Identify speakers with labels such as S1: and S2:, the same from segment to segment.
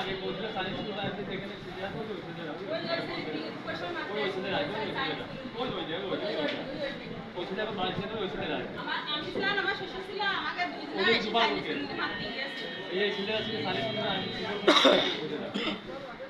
S1: আগে বলছিল সাড়ে ছটা আছে সেখানে সিরিয়াস হবে ওই ছেলে রাখবে ওই ছেলে রাখবে ওই ওই ছেলে বাড়ি ছেলে ওই এই এই সাড়ে ছটা আমি ওরা সেই বাড়ি ছেলে
S2: আজকে বলি নাই
S1: এখানে সাড়ে
S2: আরে ঠিক আছে তাহলে কোন হয় না
S1: ওইটারই তো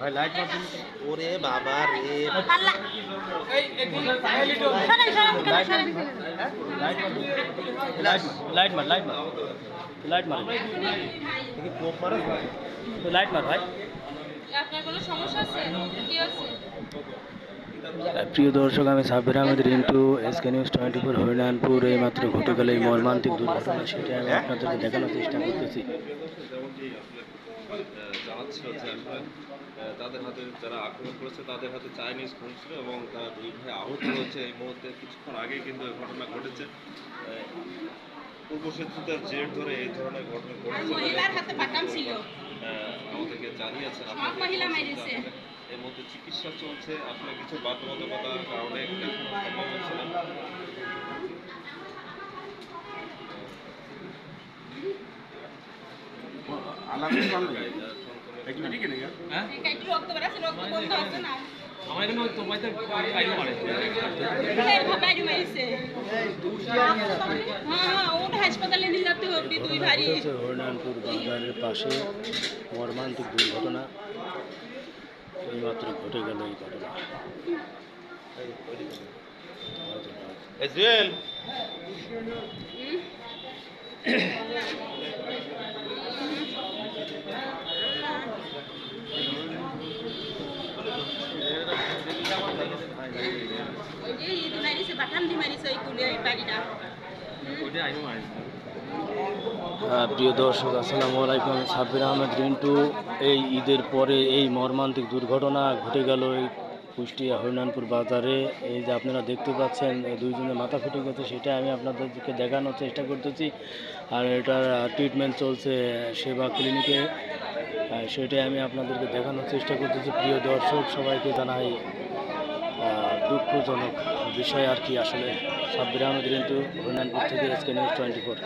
S3: ভাই লাইট মারছেন
S2: ওরে বাবা রে।
S3: পাল্লা।
S4: এই
S1: লাইট মার। লাইট মার। লাইট মার।
S2: মারে
S1: লাইট মার। ভাই।
S3: আপনার কোনো সমস্যা আছে? কি আছে
S5: প্রিয় দর্শক আমি Sabbir Ahmed Rintu SK news twenty four Harinanpur এই মাত্র ঘটে গেল এই মর্মান্তিক দুর্ঘটনা সেটা আমি আপনাদেরকে দেখানোর চেষ্টা করতেছি।
S6: তাদের হাতে যারা আক্রমণ করেছে তাদের হাতে চাইনিজ ফোন ছিল এবং তারা দুই ভাই আহত হয়েছে। এই মুহূর্তে কিছুক্ষণ আগে কিন্তু এই ঘটনা ঘটেছে। আহ, পূর্ব শত্রুতার জের ধরে এই ধরনের ঘটনা ঘটেছে আমাদেরকে জানিয়েছেন।
S3: সব
S6: চিকিৎসা চলছে আসলে কিছু বাধ্যবাধকতার কারণে এখনও সম্ভব হচ্ছে না।
S1: হ্যাঁ? আমার এখানে তোমার মারে
S3: হ্যাঁ হ্যাঁ ওটা হাসপাতালে নিয়ে যেতে হবে দুই ভারি
S5: পাশে মর্মান্তিক দুর্ঘটনা। এইমাত্র ঘটে গেল এই ঘটনা
S6: এজুয়েল
S3: ওই যে ঈদ মারিছে বাটাম দি মারিছে ওই কুলে এই বাড়িটা
S1: ওইটা আইনো মারে
S5: হ্যাঁ, প্রিয় দর্শক, আসসালামু আলাইকুম। সাব্বির আহমেদ রিন্টু, এই ঈদের পরে এই মর্মান্তিক দুর্ঘটনা ঘটে গেল এই কুষ্টিয়া হরিনানপুর বাজারে। এই যে আপনারা দেখতে পাচ্ছেন দুইজনের মাথা ফেটে গেছে সেটা আমি আপনাদেরকে দেখানোর চেষ্টা করতেছি। আর এটার ট্রিটমেন্ট চলছে সেবা ক্লিনিকে সেটাই আমি আপনাদেরকে দেখানোর চেষ্টা করতেছি। প্রিয় দর্শক, সবাইকে জানাই দুঃখজনক বিষয় আর কি আসলে। সাব্বির আহমেদ রিন্টু, হরিনানপুর থেকে এসকে নিউজ টোয়েন্টি ফোর